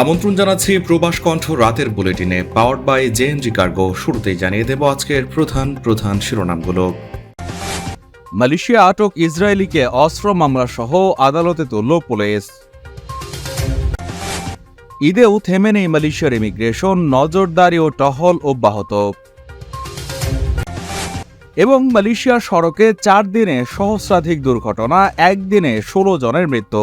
আমন্ত্রণ জানাচ্ছি প্রবাস কণ্ঠ রাতের বুলেটিনে power by J N G cargo শুরুতেই জানিয়ে দেব আজকের প্রধান প্রধান শিরোনামগুলো। মালয়েশিয়া আটক ইসরায়েলিকে অস্ত্র মামলা সহ আদালতে তুলল পুলিশ। ঈদেও থেমে নেই মালয়েশিয়ার ইমিগ্রেশন নজরদারি ও টহল অব্যাহত। এবং মালয়েশিয়ার সড়কে চার দিনে সহস্রাধিক দুর্ঘটনা, একদিনে ষোলো জনের মৃত্যু।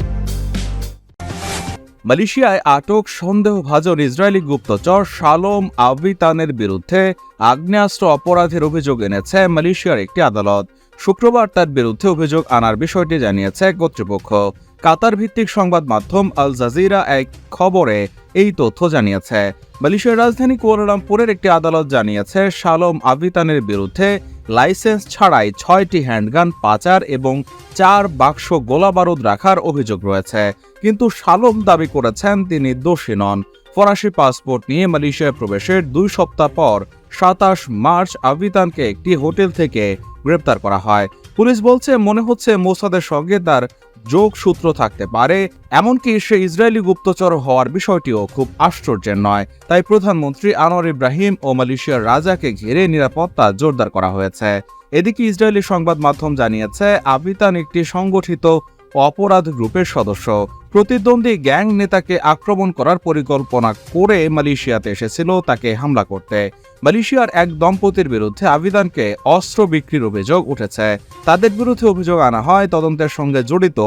মালয়েশিয়ায় আটক সন্দেহভাজন ইসরায়েলি গুপ্তচর শালম আবিতানের বিরুদ্ধে আগ্নেয়াস্ত্র অপরাধের অভিযোগ এনেছে মালয়েশিয়ার একটি আদালত। শুক্রবার তার বিরুদ্ধে অভিযোগ আনার বিষয়টি জানিয়েছে কর্তৃপক্ষ। কাতার ভিত্তিক সংবাদ মাধ্যম আল জাজিরা এক খবরে এই তথ্য জানিয়েছে। মালয়েশিয়ার রাজধানী কুয়ালালামপুরের একটি আদালত জানিয়েছে, শালোম আবিতানের বিরুদ্ধে লাইসেন্স ছাড়াই ছয়টি হ্যান্ডগান, পাচার এবং চার বাক্স গোলাবারুদ রাখার অভিযোগ রয়েছে। কিন্তু শালম দাবি করেছেন তিনি দোষী নন। ফরাসি পাসপোর্ট নিয়ে মালয়েশিয়ায় প্রবেশের দুই সপ্তাহ পর সাতাশ মার্চ আবিতানকে একটি হোটেল থেকে গ্রেপ্তার করা হয়। পুলিশ বলছে, মনে হচ্ছে মোসাদের সঙ্গে তার যোগসূত্র থাকতে পারে, এমনকি সে ইসরায়েলি গুপ্তচর হওয়ার বিষয়টিও খুব আশ্চর্যের নয়। তাই প্রধানমন্ত্রী আনোয়ার ইব্রাহিম ও মালয়েশিয়ার রাজাকে ঘিরে নিরাপত্তা জোরদার করা হয়েছে। এদিকে ইসরায়েলি সংবাদ মাধ্যম জানিয়েছে আবিতান একটি সংগঠিত অপরাধ গ্রুপের সদস্য। প্রতিদ্বন্দ্বী গ্যাং নেতাকে আক্রমণ করার পরিকল্পনা করে মালয়েশিয়াতে এসেছিল, তাকে হামলা করতে। মালয়েশিয়ার এক দম্পতির বিরুদ্ধে আবিদানকে অস্ত্র বিক্রির অভিযোগ উঠেছে। তাদের বিরুদ্ধে অভিযোগ আনা হয়, তদন্তের সঙ্গে জড়িত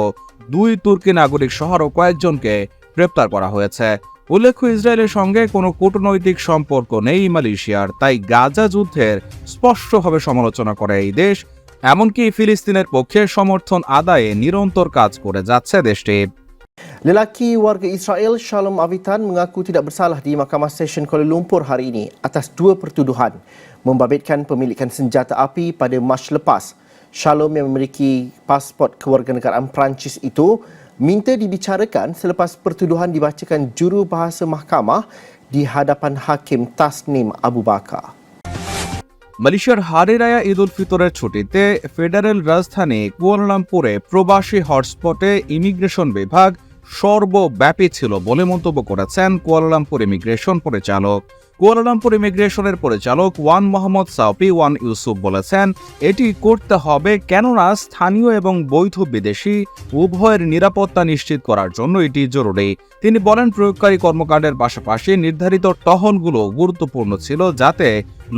দুই তুর্কি নাগরিক সহ আরও কয়েকজনকে গ্রেপ্তার করা হয়েছে। উল্লেখ্য, ইসরায়েলের সঙ্গে কোনো কূটনৈতিক সম্পর্ক নেই মালয়েশিয়ার, তাই গাজা যুদ্ধের স্পষ্টভাবে সমালোচনা করে এই দেশ। এমনকি ফিলিস্তিনের পক্ষে সমর্থন আদায়ে নিরন্তর কাজ করে যাচ্ছে দেশটি। Lelaki warga Israel Shalom Avitan mengaku tidak bersalah di Mahkamah Session Kuala Lumpur hari ini atas dua pertuduhan membabitkan pemilikan senjata api pada Mac lepas. Shalom yang memiliki pasport kewarganegaraan Perancis itu minta dibicarakan selepas pertuduhan dibacakan juru bahasa mahkamah di hadapan Hakim Tasnim Abu Bakar. মালয়েশিয়ার হারিরায়া ঈদ উল ফিতরের ছুটিতে federal রাজধানী কুয়ালালামপুরে প্রবাসী হটস্পটে immigration বিভাগ সর্বব্যাপী ছিল বলে মন্তব্য করেছেন কুয়ালালামপুর ইমিগ্রেশন পরিচালক। কুয়ালালামপুর ইমিগ্রেশনের পরিচালক Wan Mohammad Saupi Wan Yusuf বলেছেন, এটি করতে হবে কেননা স্থানীয় এবং বৈধ বিদেশি উভয়ের নিরাপত্তা নিশ্চিত করার জন্য এটি জরুরি। তিনি বলেন, প্রয়োগকারী কর্মকাণ্ডের পাশাপাশি নির্ধারিত টহলগুলো গুরুত্বপূর্ণ ছিল যাতে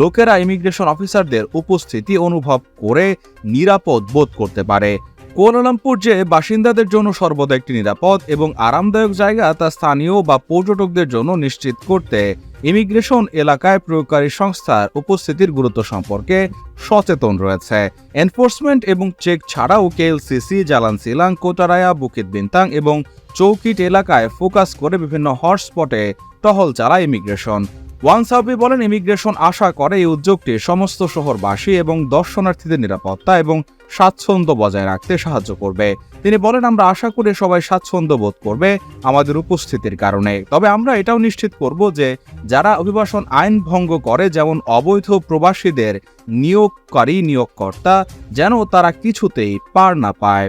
লোকেরা ইমিগ্রেশন অফিসারদের উপস্থিতি অনুভব করে নিরাপদ বোধ করতে পারে। কুয়ালালামপুর যে বাসিন্দাদের জন্য সর্বদা একটি নিরাপদ এবং আরামদায়ক জায়গা তা স্থানীয় বা পর্যটকদের জন্য নিশ্চিত করতে ইমিগ্রেশন এলাকায় প্রয়োগকারী সংস্থার উপস্থিতির গুরুত্ব সম্পর্কে সচেতন রয়েছে। এনফোর্সমেন্ট এবং চেক ছাড়াও কেএলসিসি, জালান সিলাং, কোটারায়া, বুকিত বিন্তাং এবং চৌকিট এলাকায় ফোকাস করে বিভিন্ন হটস্পটে টহল চালায় ইমিগ্রেশন। ওয়ান সাউবি বলেন, ইমিগ্রেশন আশা করে এই উদ্যোগটি সমস্ত শহরবাসী এবং দর্শনার্থীদের নিরাপত্তা এবং স্বাচ্ছন্দ্য বজায় রাখতে সাহায্য করবে। তিনি বলেন, আমরা আশা করি সবাই স্বাচ্ছন্দ্য বোধ করবে আমাদের উপস্থিতির কারণে। তবে আমরা এটাও নিশ্চিত করব যে যারা অভিবাসন আইন ভঙ্গ করে, যেমন অবৈধ প্রবাসীদের নিয়োগকারী, নিয়োগকর্তা, যেন তারা কিছুতেই পার না পায়।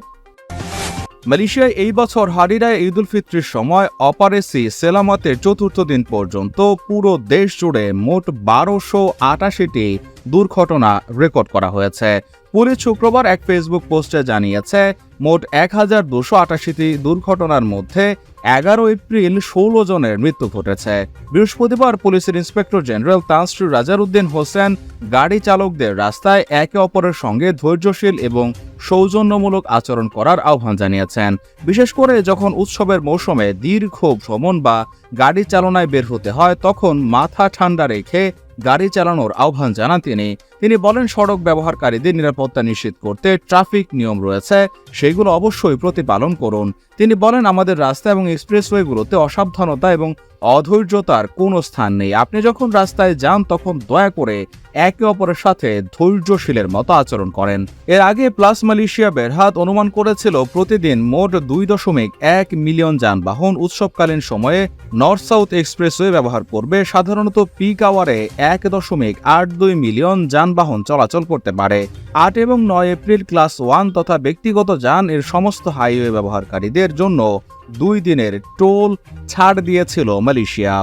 মালয়েশিয়ায় এই বছর হারিরায় ঈদ উল ফিত্রির সময়, অপারেসি সেলামতের চতুর্থ দিন পর্যন্ত পুরো দেশ জুড়ে মোট বারোশো আটাশিটি দুর্ঘটনা রেকর্ড করা হয়েছে। পুলিশ শুক্রবার এক ফেসবুক পোস্টে জানিয়েছে, মোট এক হাজার দুশো আটাশিটি দুর্ঘটনার মধ্যে এগারো এপ্রিল ষোলো জনের মৃত্যু ঘটেছে। বৃহস্পতিবার পুলিশের inspector general Tan Sri Razarudin Husain গাড়ি চালকদের রাস্তায় একে অপরের সঙ্গে ধৈর্যশীল এবং সৌজন্যমূলক আচরণ করার আহ্বান জানিয়েছেন। বিশেষ করে যখন উৎসবের মৌসুমে দীর্ঘ ভ্রমণ বা গাড়ি চালনায় বের হতে হয়, তখন মাথা ঠান্ডা রেখে গাড়ি চালানোর আহ্বান জানান তিনি। তিনি বলেন, সড়ক ব্যবহারকারীদের নিরাপত্তা নিশ্চিত করতে ট্রাফিক নিয়ম রয়েছে, সেগুলো অবশ্যই প্রতিপালন করুন। তিনি বলেন, আমাদের রাস্তা এবং এক্সপ্রেসওয়েগুলোতে অসাবধানতা এবং অধৈর্যতার কোনো স্থান নেই। আপনি যখন রাস্তায় যান, তখন দয়া করে একে অপরের সাথে ধৈর্যশীলের মতো আচরণ করেন। এর আগে প্লাস মালয়েশিয়া বেরহাত অনুমান করেছিল, প্রতিদিন মোট দুই দশমিক এক মিলিয়ন যানবাহন উৎসবকালীন সময়ে নর্থ সাউথ এক্সপ্রেসওয়ে ব্যবহার করবে। সাধারণত পিক আওয়ারে এক দশমিক আট দুই মিলিয়ন যানবাহন চলাচল করতে পারে। আট এবং নয় এপ্রিল ক্লাস ওয়ান তথা ব্যক্তিগত যান এর সমস্ত হাইওয়ে ব্যবহারকারীদের জন্য দুই দিনের টোল ছাড় দিয়েছিল মালয়েশিয়া।